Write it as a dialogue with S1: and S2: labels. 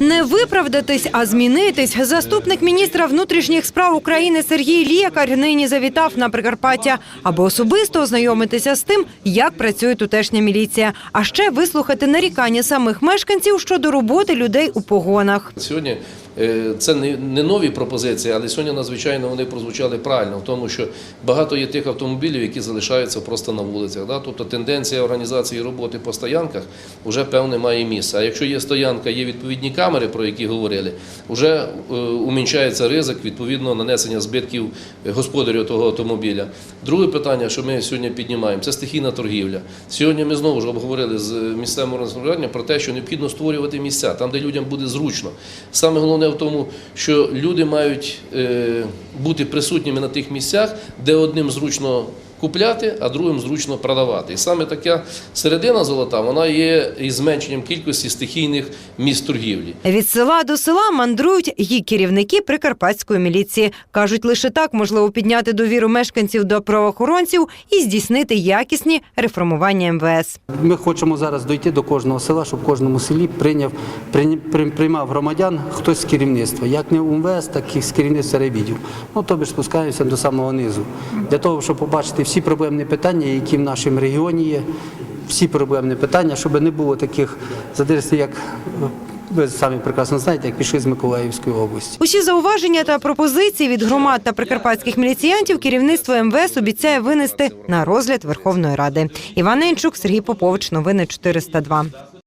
S1: Не виправдатись, а змінитись. Заступник міністра внутрішніх справ України Сергій Лікар нині завітав на Прикарпаття, аби особисто ознайомитися з тим, як працює тутешня міліція, а ще вислухати нарікання самих мешканців щодо роботи людей у погонах.
S2: Сьогодні це не, нові пропозиції, але сьогодні надзвичайно вони прозвучали правильно, в тому, що багато є тих автомобілів, які залишаються просто на вулицях. Тобто тенденція організації роботи по стоянках вже певне має місце. А якщо є стоянка, є відповідні камери, про які говорили, вже е, умінчається ризик відповідно нанесення збитків господарю того автомобіля. Друге питання, що ми сьогодні піднімаємо, це стихійна торгівля. Сьогодні ми знову ж обговорили з місцевим самоврядуванням про те, що необхідно створювати місця там, де людям буде зручно. Саме головне в тому, що люди мають е, бути присутніми на тих місцях, де одним зручно купляти, а другим зручно продавати. І саме така середина золота вона є із зменшенням кількості стихійних місць торгівлі.
S1: Від села до села мандрують і керівники прикарпатської міліції. кажуть, лише так можливо підняти довіру мешканців до правоохоронців і здійснити якісні реформування МВС.
S3: Ми хочемо зараз дойти до кожного села, щоб в кожному селі прийняв, приймав громадян хтось з керівництва, як не УМВС, так і з керівництва райвідів. Ну, тобі ж спускаємося до самого низу. Для того, щоб побачити всі проблемні питання, які в нашому регіоні є, всі проблемні питання, щоб не було таких задержів, як ви самі прекрасно знаєте, як пішли з Миколаївської області.
S1: Усі зауваження та пропозиції від громад та прикарпатських міліціянтів керівництво МВС обіцяє винести на розгляд Верховної Ради. Іван Інчук, Сергій Попович. Новини 402.